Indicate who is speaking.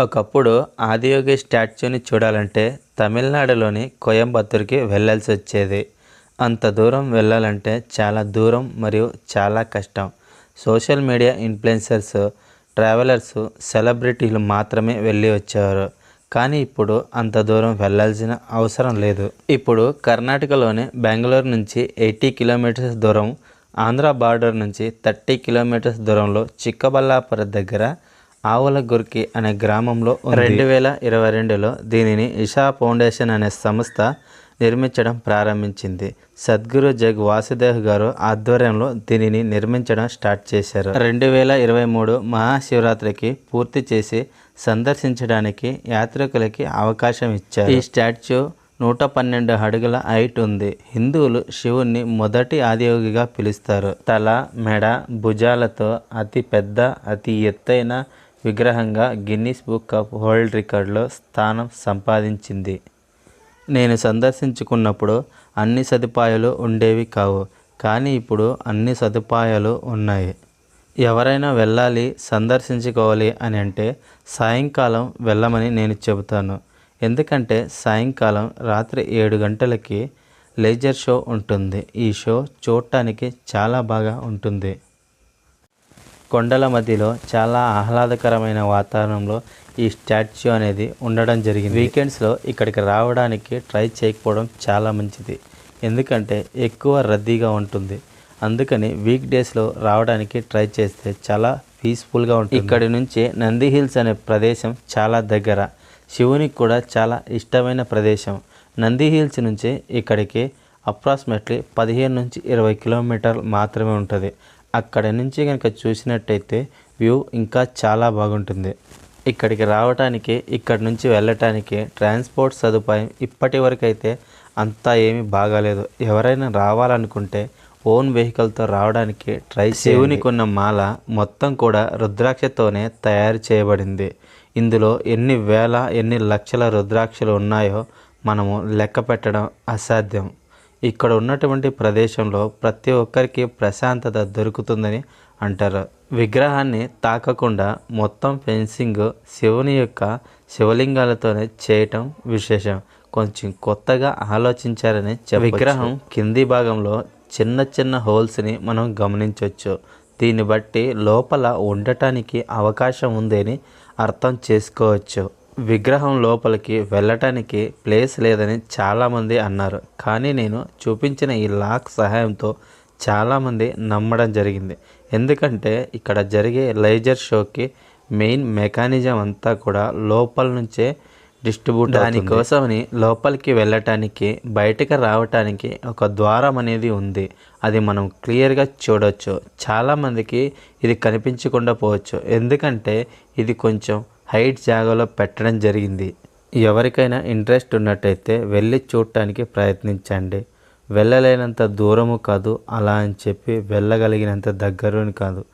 Speaker 1: ఒకప్పుడు ఆదియోగి స్టాచ్యూని చూడాలంటే తమిళనాడులోని కోయంబత్తూర్కి వెళ్ళాల్సి వచ్చేది. అంత దూరం వెళ్ళాలంటే చాలా దూరం మరియు చాలా కష్టం. సోషల్ మీడియా ఇన్ఫ్లుయెన్సర్స్ ట్రావెలర్స్ సెలబ్రిటీలు మాత్రమే వెళ్ళి వచ్చేవారు. కానీ ఇప్పుడు అంత దూరం వెళ్ళాల్సిన అవసరం లేదు. ఇప్పుడు కర్ణాటకలోని బెంగళూరు నుంచి ఎయిటీ కిలోమీటర్స్ దూరం ఆంధ్ర బార్డర్ నుంచి థర్టీ కిలోమీటర్స్ దూరంలో చిక్కబల్లాపుర దగ్గర ఆవుల గుర్కి అనే గ్రామంలో రెండు వేల ఇరవై రెండులో దీనిని ఇషా ఫౌండేషన్ అనే సంస్థ నిర్మించడం ప్రారంభించింది. సద్గురు జగ్ వాసుదేవ్ గారు ఆధ్వర్యంలో దీనిని నిర్మించడం స్టార్ట్ చేశారు. రెండు వేల ఇరవై మూడు మహాశివరాత్రికి పూర్తి చేసి సందర్శించడానికి యాత్రికులకి అవకాశం ఇచ్చారు. ఈ స్టాచ్యూ నూట పన్నెండు అడుగుల హైట్ ఉంది. హిందువులు శివుణ్ణి మొదటి ఆదియోగిగా పిలుస్తారు. తల మెడ భుజాలతో అతి పెద్ద అతి ఎత్తైన విగ్రహంగా గిన్నిస్ బుక్ ఆఫ్ వరల్డ్ రికార్డులో స్థానం సంపాదించింది. నేను సందర్శించుకున్నప్పుడు అన్ని సదుపాయాలు ఉండేవి కావు కానీ ఇప్పుడు అన్ని సదుపాయాలు ఉన్నాయి. ఎవరైనా వెళ్ళాలి సందర్శించుకోవాలి అని అంటే సాయంకాలం వెళ్ళమని నేను చెబుతాను. ఎందుకంటే సాయంకాలం రాత్రి ఏడు గంటలకి లేజర్ షో ఉంటుంది. ఈ షో చూడటానికి చాలా బాగా ఉంటుంది. కొండల మధ్యలో చాలా ఆహ్లాదకరమైన వాతావరణంలో ఈ స్టాచ్యూ అనేది ఉండడం జరిగింది. వీకెండ్స్లో ఇక్కడికి రావడానికి ట్రై చేయకపోవడం చాలా మంచిది. ఎందుకంటే ఎక్కువ రద్దీగా ఉంటుంది. అందుకని వీక్ డేస్లో రావడానికి ట్రై చేస్తే చాలా పీస్ఫుల్గా ఉంటుంది. ఇక్కడి నుంచి నంది హిల్స్ అనే ప్రదేశం చాలా దగ్గర. శివునికి కూడా చాలా ఇష్టమైన ప్రదేశం. నంది హిల్స్ నుంచి ఇక్కడికి అప్రాక్సిమేట్లీ పదిహేను నుంచి ఇరవై కిలోమీటర్లు మాత్రమే ఉంటుంది. అక్కడ నుంచి కనుక చూసినట్టయితే వ్యూ ఇంకా చాలా బాగుంటుంది. ఇక్కడికి రావడానికి ఇక్కడి నుంచి వెళ్ళటానికి ట్రాన్స్పోర్ట్ సదుపాయం ఇప్పటి వరకు అయితే అంతా ఏమీ బాగాలేదు. ఎవరైనా రావాలనుకుంటే ఓన్ వెహికల్తో రావడానికి ట్రై శివునికి ఉన్న మాల మొత్తం కూడా రుద్రాక్షతోనే తయారు చేయబడింది. ఇందులో ఎన్ని వేల ఎన్ని లక్షల రుద్రాక్షలు ఉన్నాయో మనము లెక్క పెట్టడం అసాధ్యం. ఇక్కడ ఉన్నటువంటి ప్రదేశంలో ప్రతి ఒక్కరికి ప్రశాంతత దొరుకుతుందని అంటారు. విగ్రహాన్ని తాకకుండా మొత్తం ఫెన్సింగ్ శివుని యొక్క శివలింగాలతోనే చేయటం విశేషం. కొంచెం కొత్తగా ఆలోచించారని విగ్రహం కింది భాగంలో చిన్న చిన్న హోల్స్ని మనం గమనించవచ్చు దీన్ని బట్టి లోపల ఉండటానికి అవకాశం ఉందని అర్థం చేసుకోవచ్చు. విగ్రహం లోపలికి వెళ్ళటానికి ప్లేస్ లేదని చాలామంది అన్నారు. కానీ నేను చూపించిన ఈ లాక్ సహాయంతో చాలామంది నమ్మడం జరిగింది. ఎందుకంటే ఇక్కడ జరిగే లేజర్ షోకి మెయిన్ మెకానిజం అంతా కూడా లోపల నుంచే డిస్ట్రిబ్యూట్ దానికోసమని లోపలికి వెళ్ళటానికి బయటకు రావటానికి ఒక ద్వారం అనేది ఉంది. అది మనం క్లియర్గా చూడవచ్చు చాలామందికి ఇది కనిపించకుండా పోవచ్చు. ఎందుకంటే ఇది కొంచెం హైట్ జాగాలో పెట్టడం జరిగింది. ఎవరికైనా ఇంట్రెస్ట్ ఉన్నట్టయితే వెళ్ళి చూడటానికి ప్రయత్నించండి. వెళ్ళలేనంత దూరము కాదు. అలా అని చెప్పి వెళ్ళగలిగినంత దగ్గరని కాదు.